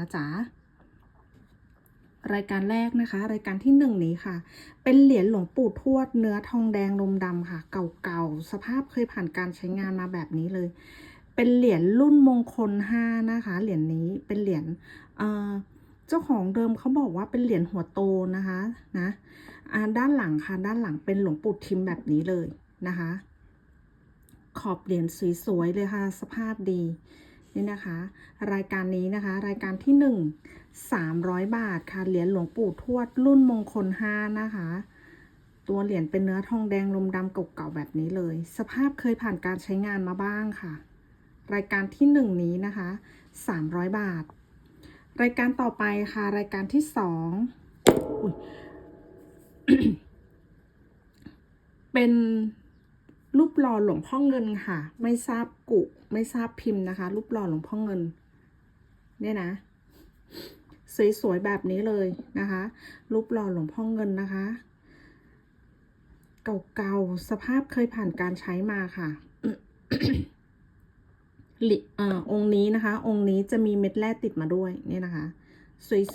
นะจ๊ะรายการแรกนะคะ รายการที่หนึ่งนี้ค่ะ เป็นเหรียญหลวงปู่ทวดเนื้อทองแดงลมดำค่ะ เก่าๆ สภาพเคยผ่านการใช้งานมาแบบนี้เลย เป็นเหรียญรุ่นมงคลห้านะคะ เหรียญนี้เป็นเหรียญเจ้าของเดิมเขาบอกว่าเป็นเหรียญหัวโตนะคะนะด้านหลังค่ะ ด้านหลังเป็นหลวงปู่ทิมแบบนี้เลยนะคะ ขอบเหรียญสวยๆเลยค่ะ สภาพดี นี่นะคะ รายการนี้นะคะ รายการที่หนึ่งสามร้อยบาทค่ะเหรียญหลวงปู่ทวดรุ่นมงคลห้านะคะ ตัวเหรียญเป็นเนื้อทองแดงลมดำเก่าๆแบบนี้เลย สภาพเคยผ่านการใช้งานมาบ้างค่ะ รายการที่หนึ่งนี้นะคะสามร้อยบาท รายการต่อไปค่ะ รายการที่สองอุ๊ยเป็น รูปหล่อหลวงพ่อเงินค่ะ ไม่ทราบกุไม่ทราบพิมพ์นะคะ รูปหล่อหลวงพ่อเงิน เนี่ยนะ สวยๆแบบนี้เลยนะคะ รูปหล่อหลวงพ่อเงินนะคะ เก่าๆสภาพเคยผ่านการใช้มาค่ะหลิเอ่อองค์นี้นะคะ องค์นี้จะมีเม็ดแร่ติดมาด้วยเนี่ยนะคะ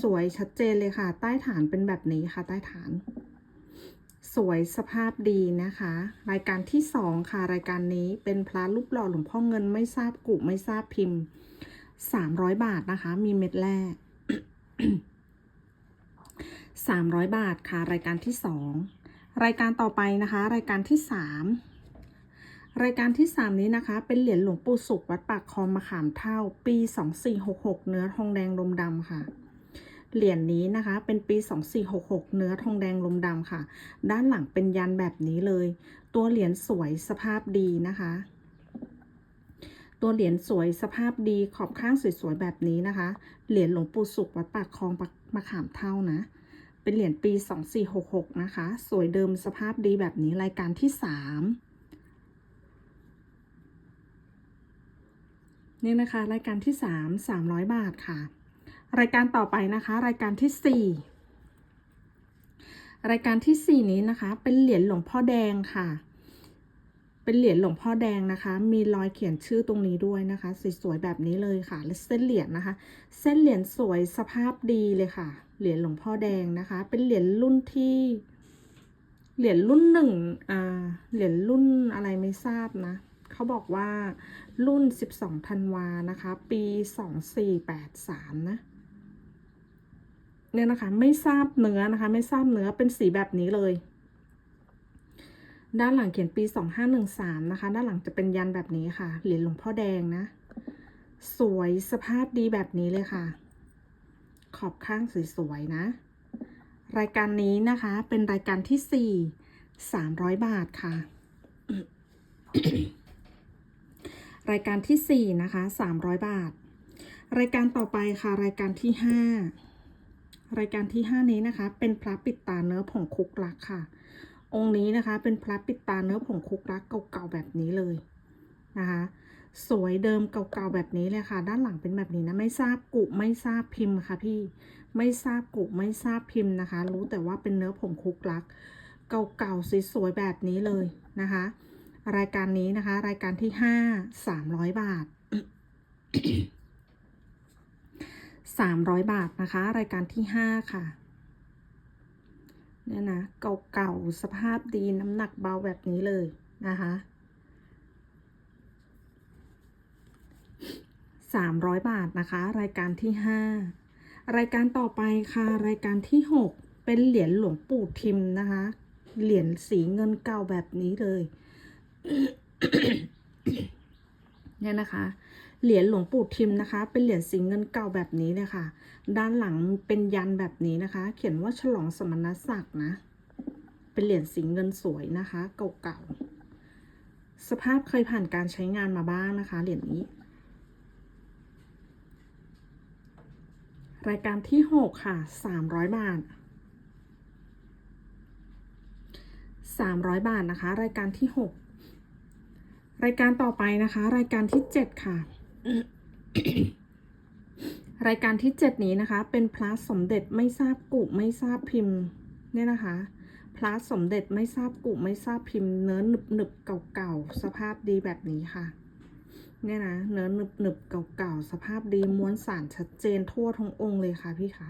สวยๆชัดเจนเลยค่ะ ใต้ฐานเป็นแบบนี้ค่ะ ใต้ฐาน สวยสภาพดีนะคะ รายการที่สองค่ะ รายการนี้เป็นพระรูปหล่อหลวงพ่อเงินไม่ทราบกุไม่ทราบพิมพ์สามร้อยบาทนะคะ มีเม็ดแร่สามร้อยบาทค่ะ รายการที่สองรายการต่อไปนะคะ รายการที่สามรายการที่สามนี้นะคะ เป็นเหรียญหลวงปู่สุขวัดปากคลองมะขามเท่า ปีสองสี่หกหกเนื้อทองแดงลมดำค่ะ เหรียญนี้นะคะ เป็นปี 2466 เนื้อทองแดงลมดำค่ะ ด้านหลังเป็นยันแบบนี้เลย ตัวเหรียญสวยสภาพดีนะคะ ตัวเหรียญสวยสภาพดีขอบข้างสวยๆแบบนี้นะคะ เหรียญหลวงปู่สุขวัดปากคลองมะขามเท่านะ เป็นเหรียญปี 2466 นะคะ สวยเดิมสภาพดีแบบนี้รายการที่ 3นี่นะคะ รายการที่ 3 300 บาทค่ะ รายการต่อไปนะคะ รายการที่ 4 รายการที่ 4 นี้นะคะ เป็นเหรียญหลวงพ่อแดงค่ะ เป็นเหรียญหลวงพ่อแดงนะคะ มีรอยเขียนชื่อตรงนี้ด้วยนะคะสวยๆแบบนี้เลยค่ะ และเส้นเหรียญนะคะ เส้นเหรียญสวยสภาพดีเลยค่ะ เหรียญหลวงพ่อแดงนะคะ เป็นเหรียญรุ่นที่เหรียญรุ่นหนึ่งอ่า เหรียญรุ่นอะไรไม่ทราบนะ เขาบอกว่ารุ่น 12ธันวานะคะ ปี 2483 นะ เนี่ยนะคะ ไม่ทราบเนื้อนะคะ ไม่ทราบเนื้อเป็นสีแบบนี้เลย ด้านหลังเขียนปี 2513 นะคะ ด้านหลังจะเป็นยันแบบนี้ค่ะ เหรียญหลวงพ่อแดงนะ สวยสภาพดีแบบนี้เลยค่ะ ขอบข้างสวยๆนะ รายการนี้นะคะเป็นรายการที่ 4 300 บาทค่ะ รายการที่ 4 นะคะ 300 บาท รายการต่อไปค่ะ รายการที่ 5 รายการที่ 5 นี้นะคะ เป็นพระปิดตาเนื้อผงคุกลักค่ะ องค์นี้นะคะ เป็นพระปิดตาเนื้อผงคุกลักเก่าๆแบบนี้เลยนะคะ สวยเดิมเก่าๆแบบนี้เลยค่ะ ด้านหลังเป็นแบบนี้นะไม่ทราบกุไม่ทราบพิมพ์ค่ะพี่ไม่ทราบกุไม่ทราบพิมพ์นะคะ รู้แต่ว่าเป็นเนื้อผงคุกลัก เก่าๆสวยๆแบบนี้เลยนะคะ รายการนี้นะคะ รายการที่ห้าสามร้อยบาท สามร้อยบาทนะคะ รายการที่ห้าค่ะเนี่ยนะเก่าๆสภาพดีน้ำหนักเบาแบบนี้เลยนะคะสามร้อยบาทนะคะ รายการที่ห้ารายการต่อไปค่ะ รายการที่หกเป็นเหรียญหลวงปู่ทิมนะคะ เหรียญสีเงินเก่าแบบนี้เลยเนี่ยนะคะ เหรียญหลวงปู่ทิมนะคะ เป็นเหรียญสีเงินเก่าแบบนี้เลยค่ะ ด้านหลังเป็นยันแบบนี้นะคะ เขียนว่าฉลองสมณศักดิ์นะ เป็นเหรียญสีเงินสวยนะคะ เก่าๆ สภาพเคยผ่านการใช้งานมาบ้างนะคะ เหรียญนี้ รายการที่หกค่ะสามร้อยบาทสามร้อยบาทนะคะ รายการที่หกรายการต่อไปนะคะ รายการที่เจ็ดค่ะ รายการที่เจ็ดนี้นะคะ เป็นพระสมเด็จไม่ทราบกุไม่ทราบพิมพ์เนี่ยนะคะพระสมเด็จไม่ทราบกุไม่ทราบพิมพ์เนื้อหนึบหนึบเก่าๆสภาพดีแบบนี้ค่ะเนี่ยนะเนื้อหนึบหนึบเก่าๆสภาพดีม้วนสารชัดเจนทั่วทั้งองค์เลยค่ะพี่คะ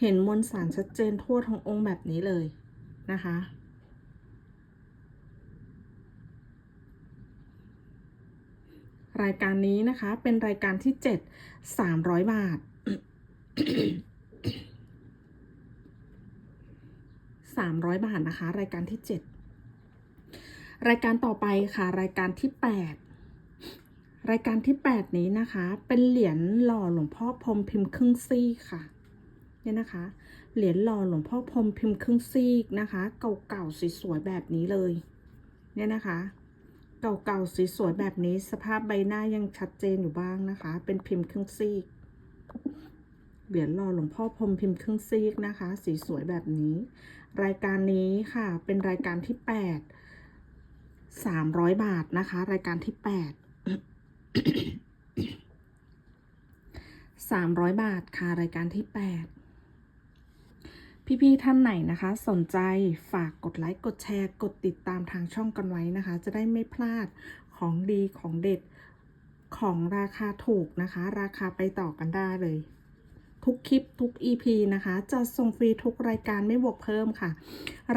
เห็นมวลสารชัดเจนทั่วทั้งองค์แบบนี้เลยนะคะ รายการนี้นะคะ เป็นรายการที่เจ็ดสามร้อยบาทสามร้อยบาทนะคะ รายการที่เจ็ดรายการต่อไปค่ะ รายการที่แปดรายการที่แปดนี้นะคะ เป็นเหรียญหล่อหลวงพ่อพรมพิมพ์ครึ่งซี่ค่ะเนี่ยนะคะ เหรียญหล่อหลวงพ่อพรมพิมพ์ครึ่งซีกนะคะ เก่าๆสวยๆแบบนี้เลย เนี่ยนะคะ เก่าๆสวยๆแบบนี้สภาพใบหน้ายังชัดเจนอยู่บ้างนะคะ เป็นพิมพ์ครึ่งซีกเหรียญหล่อหลวงพ่อพรมพิมพ์ครึ่งซีกนะคะ สีสวยแบบนี้ รายการนี้ค่ะเป็นรายการที่แปดสามร้อยบาทนะคะ รายการที่แปดสามร้อยบาทค่ะรายการที่แปด พี่ๆท่านไหนนะคะ สนใจฝากกดไลค์กดแชร์ กดติดตามทางช่องกันไว้นะคะ จะได้ไม่พลาดของดีของเด็ดของราคาถูกนะคะ ราคาไปต่อกันได้เลย ทุกคลิปทุก EP นะคะ จะส่งฟรีทุกรายการไม่บวกเพิ่มค่ะ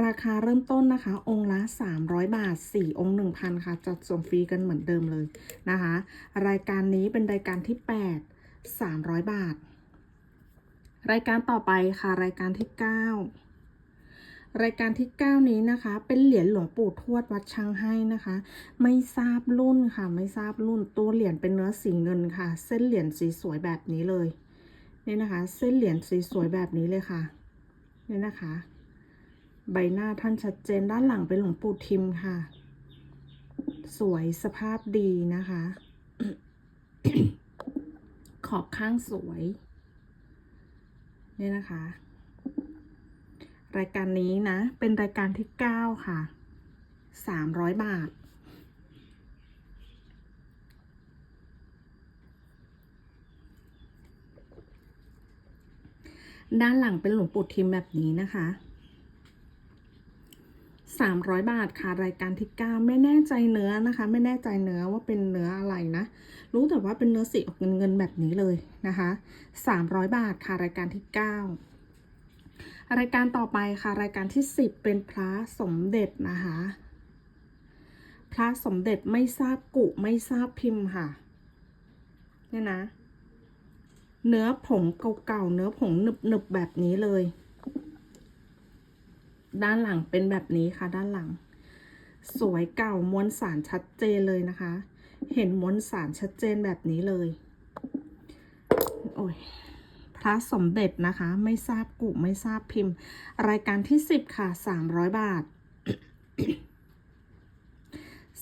ราคาเริ่มต้นนะคะ องค์ละ 300 บาท 4 องค์ 1,000 ค่ะ จัดส่งฟรีกันเหมือนเดิมเลยนะคะ รายการนี้เป็นรายการที่ 8 300 บาท รายการต่อไปค่ะรายการที่ 9 รายการที่ 9 นี้นะคะ เป็นเหรียญหลวงปู่ทวดวัดชังให้นะคะ ไม่ทราบรุ่นค่ะ ไม่ทราบรุ่นตัวเหรียญเป็นเนื้อสีเงินค่ะ เส้นเหรียญสีสวยแบบนี้เลยนี่นะคะ เส้นเหรียญสีสวยแบบนี้เลยค่ะนี่นะคะ ใบหน้าท่านชัดเจนด้านหลังเป็นหลวงปู่ทิมค่ะ สวยสภาพดีนะคะ ขอบข้างสวย นี่นะคะ รายการนี้นะ เป็นรายการที่เก้าค่ะสามร้อยบาท ด้านหลังเป็นหลวงปู่ทิมแบบนี้นะคะ 300 บาทค่ะรายการที่9ไม่แน่ใจเนื้อนะคะ ไม่แน่ใจเนื้อว่าเป็นเนื้ออะไรนะ รู้แต่ว่าเป็นเนื้อสีออกเงินเงินแบบนี้เลยนะคะ 300 บาทค่ะรายการที่ 9 รายการต่อไปค่ะรายการที่ 10 เป็นพระสมเด็จนะคะ พระสมเด็จไม่ทราบกุไม่ทราบพิมพ์ค่ะเนี่ยนะ เนื้อผงเก่าๆเนื้อผงหนึบๆแบบนี้เลย ด้านหลังเป็นแบบนี้ค่ะ ด้านหลัง สวยเก่ามวลสารชัดเจนเลยนะคะ เห็นมวลสารชัดเจนแบบนี้เลย โอ้ยพระสมเด็จนะคะ ไม่ทราบกุไม่ทราบพิมพ์ รายการที่สิบค่ะสามร้อยบาท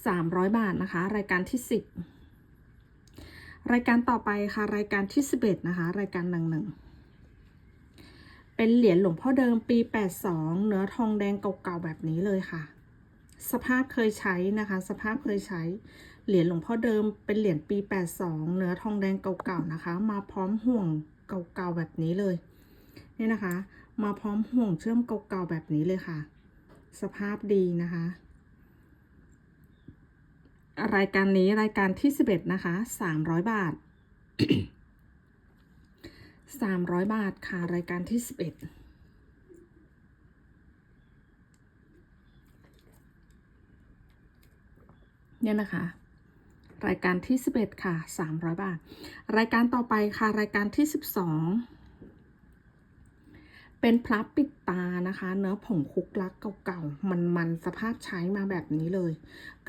สามร้อยบาทนะคะ รายการที่สิบรายการต่อไปค่ะ รายการที่สิบเอ็ดนะคะ รายการหนึ่งหนึ่ง เป็นเหรียญหลวงพ่อเดิมปี 82 เนื้อทองแดงเก่าๆแบบนี้เลยค่ะ สภาพเคยใช้นะคะ สภาพเคยใช้ เหรียญหลวงพ่อเดิมเป็นเหรียญปี 82 เนื้อทองแดงเก่าๆนะคะ มาพร้อมห่วงเก่าๆแบบนี้เลยนี่นะคะ มาพร้อมห่วงเชื่อมเก่าๆแบบนี้เลยค่ะ สภาพดีนะคะรายการนี้รายการที่ 11 นะคะ 300 บาท สามร้อยบาทค่ะ รายการที่สิบเอ็ดเนี่ยนะคะ รายการที่สิบเอ็ดค่ะสามร้อยบาท รายการต่อไปค่ะรายการที่สิบสองเป็นพระปิดตานะคะ เนื้อผงคุกลักเก่าๆ มันๆ สภาพใช้มาแบบนี้เลย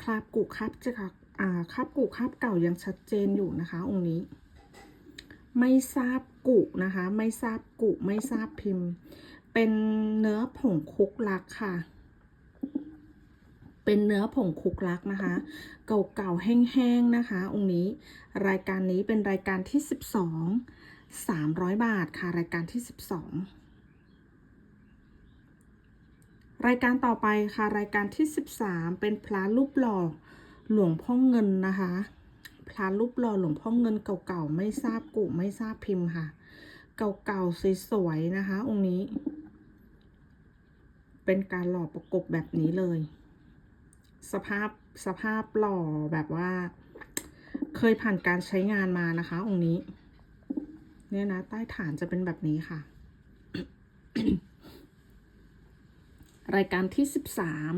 คราบกุคราบจะอ่าคราบกุคราบเก่ายังชัดเจนอยู่นะคะ องค์นี้ ไม่ทราบ กุนะคะ ไม่ทราบกุไม่ทราบพิมพ์ เป็นเนื้อผงคุกลักค่ะ เป็นเนื้อผงคุกลักนะคะ เก่าๆแห้งๆนะคะ องค์นี้รายการนี้เป็นรายการที่สิบสองสามร้อยบาทค่ะ รายการที่สิบสองรายการต่อไปค่ะ รายการที่สิบสามเป็นพระรูปหล่อหลวงพ่อเงินนะคะ พระรูปหล่อหลวงพ่อเงินเก่าๆไม่ทราบกุไม่ทราบพิมพ์ค่ะ เก่าๆสวยๆนะคะ องค์นี้ เป็นการหล่อประกบแบบนี้เลย สภาพสภาพหล่อแบบว่า เคยผ่านการใช้งานมานะคะ องค์นี้ เนี่ยนะ ใต้ฐานจะเป็นแบบนี้ค่ะ รายการที่สิบสาม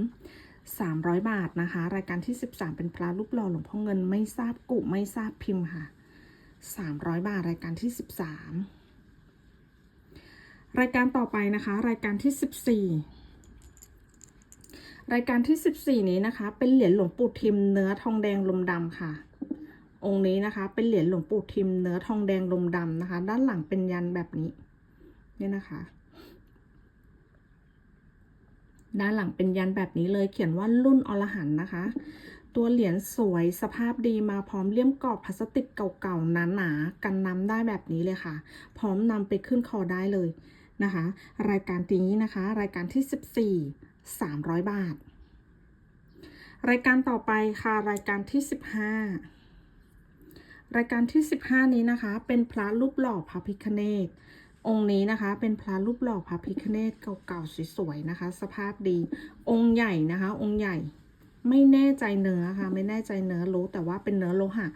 สามร้อยบาทนะคะ รายการที่สิบสามเป็นพระรูปหล่อหลวงพ่อเงินไม่ทราบกุไม่ทราบพิมพ์ค่ะสามร้อยบาทรายการที่สิบสามรายการต่อไปนะคะ รายการที่สิบสี่รายการที่สิบสี่นี้นะคะ เป็นเหรียญหลวงปู่ทิมเนื้อทองแดงลมดำค่ะ องค์นี้นะคะเป็นเหรียญหลวงปู่ทิมเนื้อทองแดงลมดำนะคะ ด้านหลังเป็นยันแบบนี้ เนี่ยนะคะ ด้านหลังเป็นยันแบบนี้เลยเขียนว่ารุ่นอรหันนะคะ ตัวเหรียญสวยสภาพดีมาพร้อมเลี่ยมกรอบพลาสติกเก่าๆหนาๆกันน้ำได้แบบนี้เลยค่ะ พร้อมนำไปขึ้นคอได้เลยนะคะ รายการนี้นะคะ รายการที่ 14 300 บาท รายการต่อไปค่ะรายการที่ 15 รายการที่ 15 นี้นะคะ เป็นพระรูปหล่อพระพิคเนต องค์นี้นะคะ เป็นพระรูปหล่อพระพิคเนตเก่าๆสวยๆนะคะ สภาพดี องค์ใหญ่นะคะ องค์ใหญ่ไม่แน่ใจเนื้อค่ะ ไม่แน่ใจเนื้อรู้แต่ว่าเป็นเนื้อโลหะ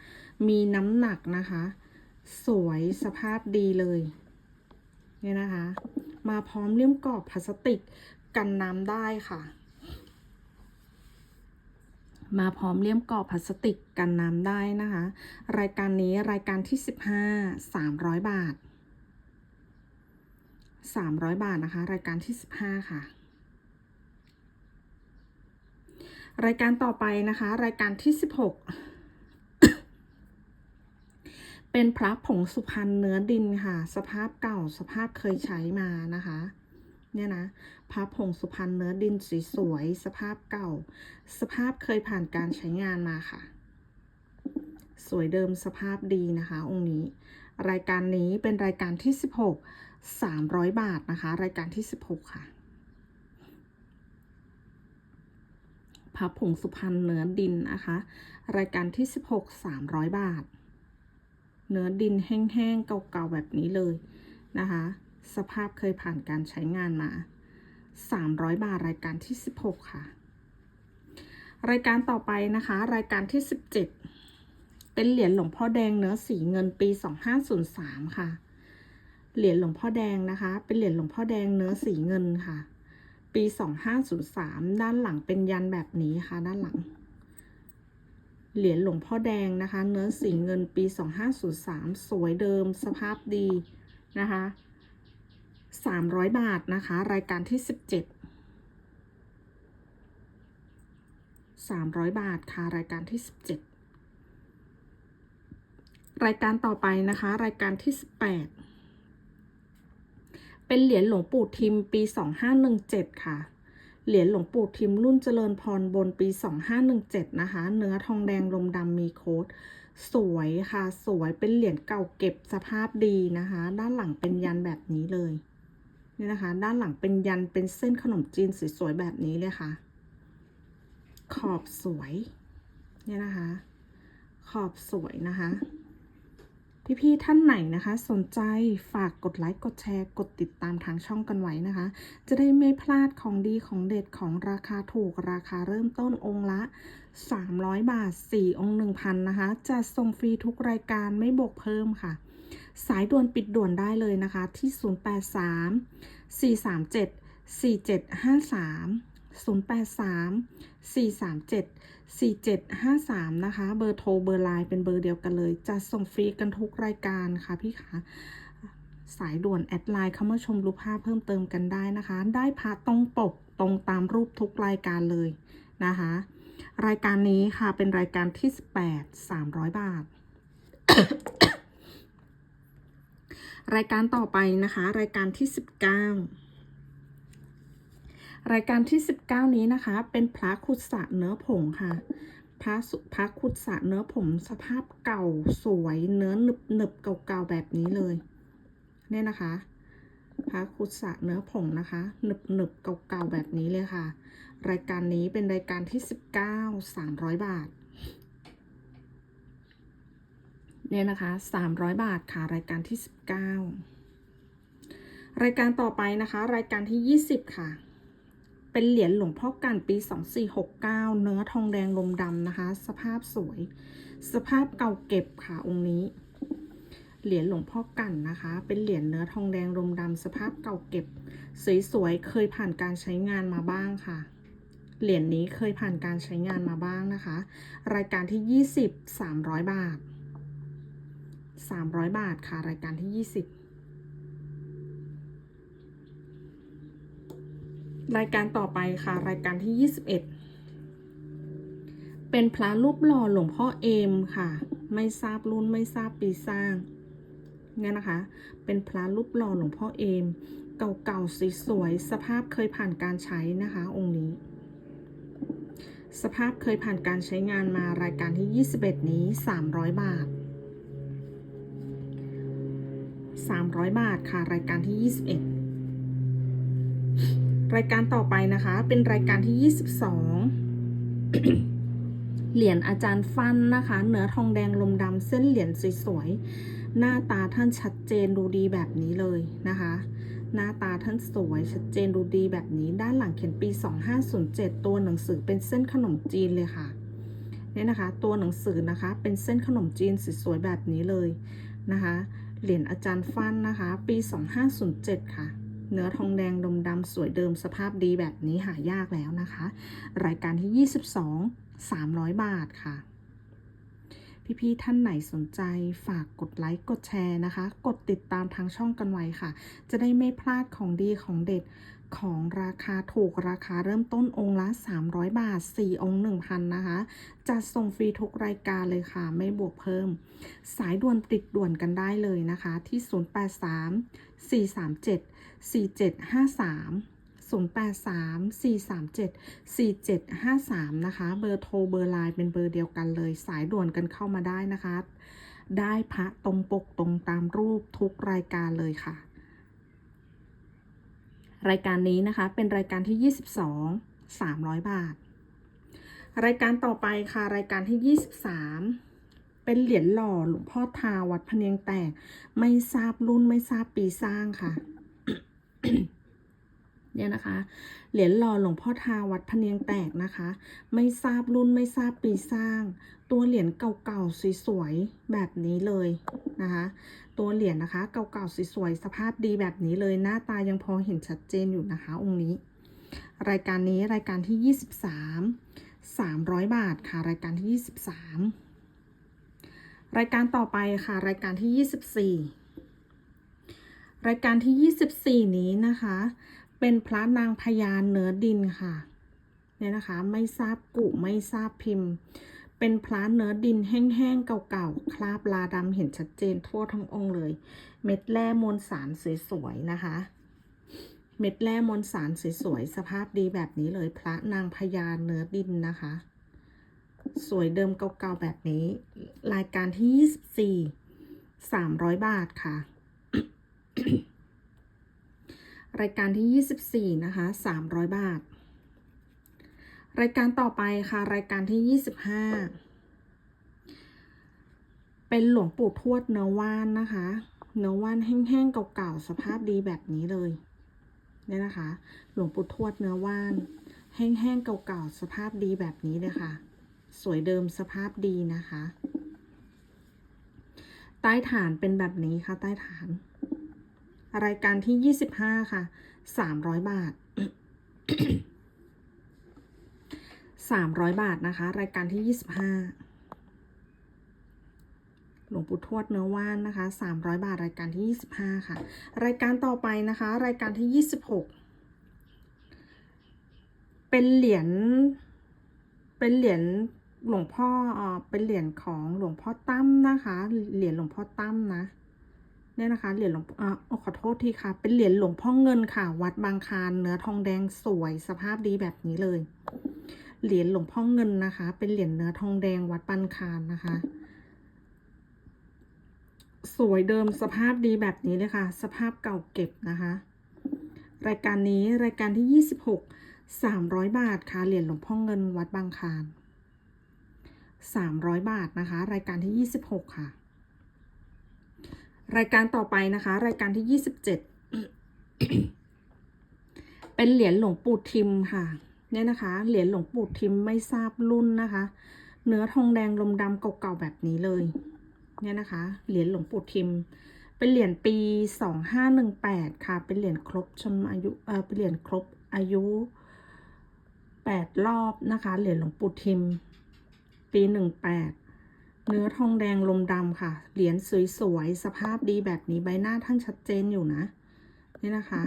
มีน้ำหนักนะคะ สวยสภาพดีเลยเนี่ยนะคะ มาพร้อมเลี่ยมกรอบพลาสติกกันน้ำได้ค่ะ มาพร้อมเลี่ยมกรอบพลาสติกกันน้ำได้นะคะ รายการนี้รายการที่ 15 300 บาท 300 บาทนะคะ รายการที่ 15 ค่ะ รายการต่อไปนะคะ รายการที่ 16 เป็นพระผงสุพรรณเนื้อดินค่ะ สภาพเก่าสภาพเคยใช้มานะคะ เนี่ยนะพระผงสุพรรณเนื้อดินสีสวย สภาพเก่า สภาพเคยผ่านการใช้งานมาค่ะ สวยเดิมสภาพดีนะคะ องค์นี้ รายการนี้เป็นรายการที่ 16 300 บาทนะคะ รายการที่ 16 ค่ะพระผงสุพรรณเนื้อดินนะคะ รายการที่ 16 300 บาท เนื้อดินแห้งๆ เก่าๆ แบบนี้เลยนะคะ สภาพเคยผ่านการใช้งานมา 300 บาท รายการที่ 16 ค่ะ รายการต่อไปนะคะ รายการที่ 17 เป็นเหรียญหลวงพ่อแดงเนื้อสีเงินปี 2503 ค่ะ เหรียญหลวงพ่อแดงนะคะ เป็นเหรียญหลวงพ่อแดงเนื้อสีเงินค่ะ ปี 2503 ด้านหลังเป็นยันแบบนี้ค่ะ ด้านหลัง เหรียญหลวงพ่อแดงนะคะ เนื้อสีเงินปี 2503 สวยเดิมสภาพดีนะคะ 300 บาทนะคะ รายการที่ 17 300 บาทค่ะ รายการที่ 17 รายการต่อไปนะคะ รายการที่ 18 เป็นเหรียญหลวงปู่ทิมปี 2517 ค่ะ เหรียญหลวงปู่ทิมรุ่นเจริญพรบนปี 2517 นะคะ เนื้อทองแดงลมดำมีโค้ด สวยค่ะ สวยเป็นเหรียญเก่าเก็บสภาพดีนะคะ ด้านหลังเป็นยันแบบนี้เลย นี่นะคะ ด้านหลังเป็นยันเป็นเส้นขนมจีนสวยๆแบบนี้เลยค่ะ ขอบสวย เนี่ยนะคะ ขอบสวยนะคะ พี่ๆท่านไหนนะคะ สนใจฝากกดไลค์กดแชร์กดติดตามทางช่องกันไว้นะคะ จะได้ไม่พลาดของดีของเด็ดของราคาถูกราคาเริ่มต้นองค์ละ 300 บาท 4 องค์ 1,000 นะคะ จะส่งฟรีทุกรายการไม่บวกเพิ่มค่ะ สายด่วนปิดด่วนได้เลยนะคะที่ 083 437 4753 083 437 4753 นะคะ เบอร์โทรเบอร์ไลน์เป็นเบอร์เดียวกันเลย จะส่งฟรีกันทุกรายการค่ะพี่คะสายด่วนแอดไลน์เข้ามาชมรูปภาพเพิ่มเติมกันได้นะคะ ได้พาตรงปกตรงตามรูปทุกรายการเลยนะคะ รายการนี้ค่ะเป็นรายการที่ 18 300 บาท รายการต่อไปนะคะ รายการที่ 19 รายการที่ 19 นี้นะคะ เป็นพระขุดสะเนื้อผงค่ะพระสุพระขุดสะเนื้อผงสภาพเก่าสวยเนื้อหนึบหนึบเก่าๆแบบนี้เลยเนี่ยนะคะพระขุดสะเนื้อผงนะคะหนึบหนึบเก่าๆแบบนี้เลยค่ะ รายการนี้เป็นรายการที่ 19 300 บาทเนี่ยนะคะ 300 บาทค่ะ รายการที่ 19 รายการต่อไปนะคะ รายการที่ 20 ค่ะ เป็นเหรียญหลวงพ่อกันปี 2469 เนื้อทองแดงลมดำนะคะ สภาพสวย สภาพเก่าเก็บค่ะองค์นี้ เหรียญหลวงพ่อกั่นนะคะ เป็นเหรียญเนื้อทองแดงรมดำสภาพเก่าเก็บ สวยๆ เคยผ่านการใช้งานมาบ้างค่ะ เหรียญนี้เคยผ่านการใช้งานมาบ้างนะคะ รายการที่ 20 300 บาท 300 บาทค่ะ รายการที่ 20 รายการต่อไปค่ะ รายการที่ 21 เป็นพระรูปหล่อหลวงพ่อเอมค่ะ ไม่ทราบรุ่นไม่ทราบปีสร้างเนี่ยนะคะ เป็นพระรูปหล่อหลวงพ่อเอม เก่าๆสีสวยสภาพเคยผ่านการใช้นะคะ องค์นี้ สภาพเคยผ่านการใช้งานมารายการที่ 21 นี้ 300 บาท 300 บาทค่ะ รายการที่ 21 รายการต่อไปนะคะ เป็นรายการที่ 22เหรียญอาจารย์ฟันนะคะ เนื้อทองแดงลมดำเส้นเหรียญสวยๆ หน้าตาท่านชัดเจนดูดีแบบนี้เลยนะคะ หน้าตาท่านสวยชัดเจนดูดีแบบนี้ ด้านหลังเขียนปี 2507 ตัวหนังสือเป็นเส้นขนมจีนเลยค่ะเนี่ยนะคะ ตัวหนังสือนะคะเป็นเส้นขนมจีนสวยๆแบบนี้เลยนะคะ เหรียญอาจารย์ฟันนะคะ ปี 2507 ค่ะ เนื้อทองแดงดมดำสวยเดิมสภาพดีแบบนี้หายากแล้วนะคะ รายการที่ 22 300 บาทค่ะ พี่ๆท่านไหนสนใจฝากกดไลค์กดแชร์นะคะ กดติดตามทางช่องกันไว้ค่ะ จะได้ไม่พลาดของดีของเด็ด ของราคาถูกราคาเริ่มต้นองค์ละ 300 บาท 4 องค์ 1,000 นะคะ จัดส่งฟรีทุกรายการเลยค่ะ ไม่บวกเพิ่ม สายด่วนติดด่วนกันได้เลยนะคะ ที่ 083 437 4753 083 437 4753 นะคะ เบอร์โทรเบอร์ไลน์เป็นเบอร์เดียวกันเลย สายด่วนกันเข้ามาได้นะคะ ได้พระตรงปกตรงตามรูปทุกรายการเลยค่ะ รายการนี้นะคะ เป็นรายการที่ 22 300 บาท รายการต่อไปค่ะ รายการที่ 23 เป็นเหรียญหล่อหลวงพ่อทาวัดพเนียงแตก ไม่ทราบรุ่นไม่ทราบปีสร้างค่ะ เนี่ยนะคะ เหรียญหล่อหลวงพ่อทาวัดพเนียงแตกนะคะ ไม่ทราบรุ่นไม่ทราบปีสร้าง ตัวเหรียญเก่าๆสวยๆแบบนี้เลยนะคะ ตัวเหรียญนะคะ เก่าๆสวยๆสภาพดีแบบนี้เลยหน้าตายังพอเห็นชัดเจนอยู่นะคะ องค์นี้ รายการนี้รายการที่ 23 300 บาทค่ะ รายการที่ 23 รายการต่อไปค่ะ รายการที่ 24 รายการที่ 24 นี้นะคะ เป็นพระนางพญาเนื้อดินค่ะเนี่ยนะคะ ไม่ทราบกุไม่ทราบพิมพ์ เป็นพระเนื้อดินแห้งๆเก่าๆ คราบลาดำเห็นชัดเจนทั่วทั้งองค์เลย เม็ดแร่มวลสารสวยๆนะคะ เม็ดแร่มวลสารสวยๆ สภาพดีแบบนี้เลยพระนางพญาเนื้อดินนะคะ สวยเดิมเก่าๆแบบนี้ รายการที่ 24 300 บาทค่ะ รายการที่ 24 นะคะ 300 บาท รายการต่อไปค่ะ รายการที่ 25 เป็นหลวงปู่ทวดเนื้อว่านนะคะ เนื้อว่านแห้งๆเก่าๆสภาพดีแบบนี้เลยเนี่ยนะคะ หลวงปู่ทวดเนื้อว่าน แห้งๆเก่าๆสภาพดีแบบนี้เลยค่ะ สวยเดิมสภาพดีนะคะ ใต้ฐานเป็นแบบนี้ค่ะ ใต้ฐาน รายการที่ 25 ค่ะ 300 บาท 300บาทนะคะ รายการที่25หลวงปู่ทวดเนื้อว่านนะคะ300บาทรายการที่25ค่ะ รายการต่อไปนะคะ รายการที่26เป็นเหรียญเป็นเหรียญหลวงพ่อเป็นเหรียญของหลวงพ่อตั้มนะคะ เหรียญหลวงพ่อตั้มนะเนี่ยนะคะเหรียญหลวงอ่าขอโทษทีค่ะ เป็นเหรียญหลวงพ่อเงินค่ะ วัดบางคานเนื้อทองแดงสวยสภาพดีแบบนี้เลย เหรียญหลวงพ่อเงินนะคะ เป็นเหรียญเนื้อทองแดงวัดบางคานนะคะ สวยเดิมสภาพดีแบบนี้เลยค่ะ สภาพเก่าเก็บนะคะ รายการนี้รายการที่ 26 300 บาทค่ะเหรียญหลวงพ่อเงินวัดบางคาน300 บาทนะคะ รายการที่ 26 ค่ะ รายการต่อไปนะคะ รายการที่ 27 เป็นเหรียญหลวงปู่ทิมค่ะ เนี่ยนะคะ เหรียญหลวงปู่ทิมไม่ทราบรุ่นนะคะ เนื้อทองแดงลมดำเก่าๆแบบนี้เลย เนี่ยนะคะ เหรียญหลวงปู่ทิม เป็นเหรียญปีสองห้าหนึ่งแปดค่ะ เป็นเหรียญครบชมอายุ เออเป็นเหรียญครบอายุแปดรอบนะคะ เหรียญหลวงปู่ทิม ปีหนึ่งแปดเนื้อทองแดงลมดำค่ะ เหรียญสวยๆ สภาพดีแบบนี้ใบหน้าท่านชัดเจนอยู่นะ นี่นะคะ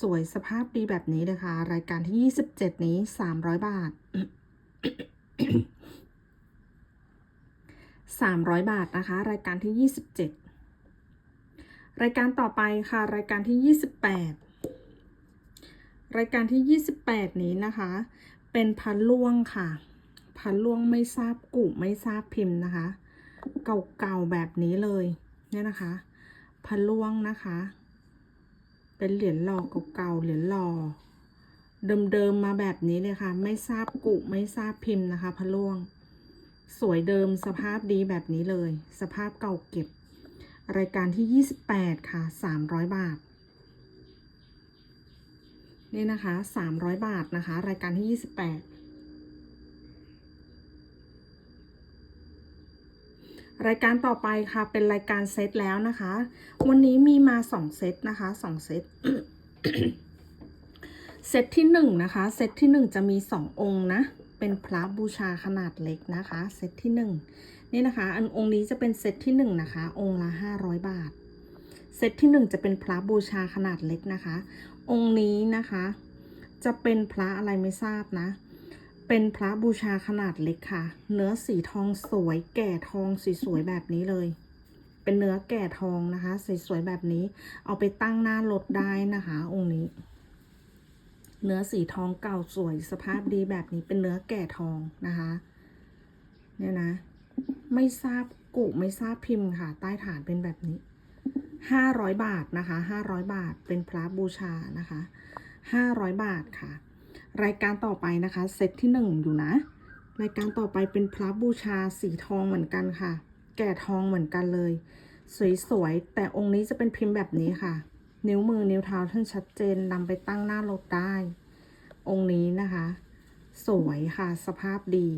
สวยสภาพดีแบบนี้เลยค่ะ รายการที่ 27 นี้ 300 บาท 300 บาทนะคะ รายการที่ 27 รายการต่อไปค่ะ รายการที่ 28 รายการที่ 28 นี้นะคะ เป็นพันล่วงค่ะพันล่วงไม่ทราบกุไม่ทราบพิมพ์นะคะ เก่าๆแบบนี้เลยเนี่ยนะคะพันล่วงนะคะ เป็นเหรียญหล่อเก่าๆ เหรียญหล่อ เดิมๆ มาแบบนี้เลยค่ะ ไม่ทราบกุไม่ทราบพิมพ์นะคะพะล่วง สวยเดิมสภาพดีแบบนี้เลย สภาพเก่าเก็บ รายการที่ 28 ค่ะ 300 บาท นี่นะคะ 300 บาทนะคะ รายการที่ 28 รายการต่อไปค่ะ เป็นรายการเซตแล้วนะคะ วันนี้มีมาสองเซตนะคะสองเซตเซตที่หนึ่งนะคะ เซตที่หนึ่งจะมีสององค์นะ เป็นพระบูชาขนาดเล็กนะคะ เซตที่หนึ่งนี่นะคะ อันองค์นี้จะเป็นเซตที่หนึ่งนะคะ องค์ละห้าร้อยบาท เซตที่หนึ่งจะเป็นพระบูชาขนาดเล็กนะคะ องค์นี้นะคะ จะเป็นพระอะไรไม่ทราบนะ เป็นพระบูชาขนาดเล็กค่ะ เนื้อสีทองสวย แก่ทองสวยๆแบบนี้เลย เป็นเนื้อแก่ทองนะคะสวยๆแบบนี้ เอาไปตั้งหน้ารถได้นะคะ องค์นี้ เนื้อสีทองเก่าสวยสภาพดีแบบนี้เป็นเนื้อแก่ทองนะคะ เนี่ยนะ ไม่ทราบกุไม่ทราบพิมพ์ค่ะ ใต้ฐานเป็นแบบนี้ห้าร้อยบาทนะคะห้าร้อยบาทเป็นพระบูชานะคะห้าร้อยบาทค่ะ รายการต่อไปนะคะเซตที่หนึ่งอยู่นะ รายการต่อไปเป็นพระบูชาสีทองเหมือนกันค่ะ แก่ทองเหมือนกันเลย สวยๆ แต่องค์นี้จะเป็นพิมพ์แบบนี้ค่ะ นิ้วมือนิ้วเท้าท่านชัดเจนนำไปตั้งหน้ารถได้ องค์นี้นะคะ สวยค่ะสภาพดี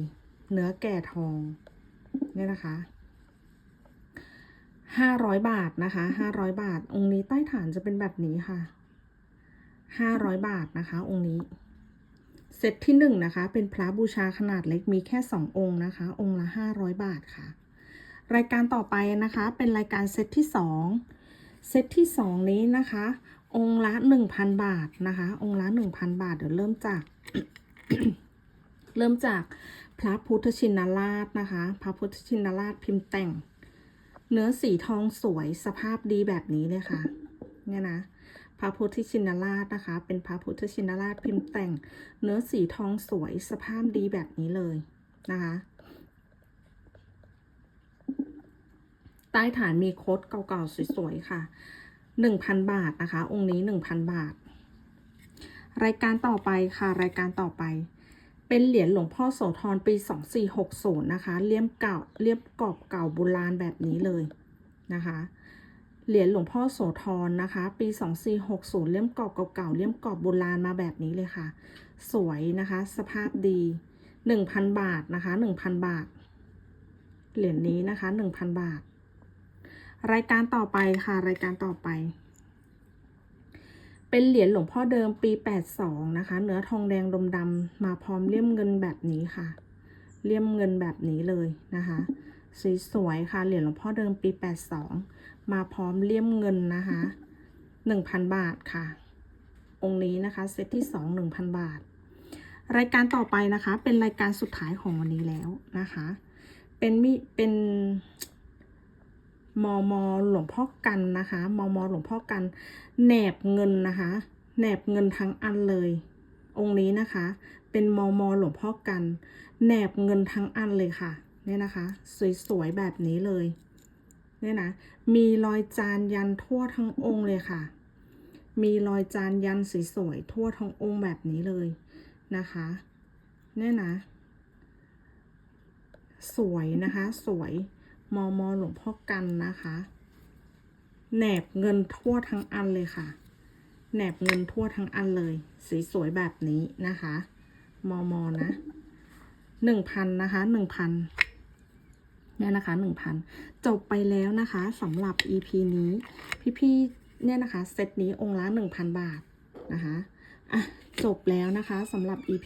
เนื้อแก่ทองเนี่ยนะคะห้าร้อยบาทนะคะห้าร้อยบาท องค์นี้ใต้ฐานจะเป็นแบบนี้ค่ะห้าร้อยบาทนะคะ องค์นี้ เซตที่หนึ่งนะคะ เป็นพระบูชาขนาดเล็กมีแค่สององค์นะคะ องค์ละห้าร้อยบาทค่ะ รายการต่อไปนะคะ เป็นรายการเซตที่สองเซตที่สองนี้นะคะ องค์ละหนึ่งพันบาทนะคะ องค์ละหนึ่งพันบาท เดี๋ยวเริ่มจาก เริ่มจากพระพุทธชินราชนะคะ พระพุทธชินราชพิมพ์แต่ง เนื้อสีทองสวยสภาพดีแบบนี้เลยค่ะ เนี่ยนะ พระพุทธชินราชนะคะ เป็นพระพุทธชินราชพิมพ์แต่ง เนื้อสีทองสวยสภาพดีแบบนี้เลยนะคะ ใต้ฐานมีโค้ดเก่าๆสวยๆค่ะหนึ่งพันบาทนะคะ องค์นี้หนึ่งพันบาท รายการต่อไปค่ะ รายการต่อไป เป็นเหรียญหลวงพ่อโสธรปี2460นะคะ เลี่ยมเก่าเลี่ยมกรอบเก่าโบราณแบบนี้เลยนะคะ เหรียญหลวงพ่อโสธรนะคะ ปี 2460 เลี่ยมกรอบเก่าๆเลี่ยมกรอบโบราณมาแบบนี้เลยค่ะ สวยนะคะ สภาพดี 1,000 บาทนะคะ 1,000 บาท เหรียญนี้นะคะ 1,000 บาท รายการต่อไปค่ะ รายการต่อไป เป็นเหรียญหลวงพ่อเดิมปี 82 นะคะ เนื้อทองแดงดมดำมาพร้อมเลี่ยมเงินแบบนี้ค่ะ เลี่ยมเงินแบบนี้เลยนะคะสวยๆค่ะ เหรียญหลวงพ่อเดิมปี 82 มาพร้อมเลี่ยมเงินนะคะ1,000บาทค่ะ องค์นี้นะคะเซตที่2 1,000บาท รายการต่อไปนะคะ เป็นรายการสุดท้ายของวันนี้แล้วนะคะ เป็นมิเป็นมอมอหลวงพ่อกันนะคะมอมอหลวงพ่อกันแหนบเงินนะคะแหนบเงินทั้งอันเลย องค์นี้นะคะ เป็นมอมอหลวงพ่อกันแหนบเงินทั้งอันเลยค่ะเนี่ยนะคะ สวยๆแบบนี้เลย เนี่ยนะมีรอยจานยันทั่วทั้งองค์เลยค่ะ มีรอยจานยันสวยๆทั่วทั้งองค์แบบนี้เลยนะคะเนี่ยนะ สวยนะคะ สวยมอมอหลวงพ่อกันนะคะแหนบเงินทั่วทั้งอันเลยค่ะแหนบเงินทั่วทั้งอันเลย สีสวยแบบนี้นะคะ มอมอนะหนึ่งพันนะคะหนึ่งพัน เนี่ยนะคะหนึ่งพันจบไปแล้วนะคะสำหรับ EP นี้ พี่ๆเนี่ยนะคะเซตนี้องค์ละหนึ่งพันบาทนะคะอะจบแล้วนะคะสำหรับ EP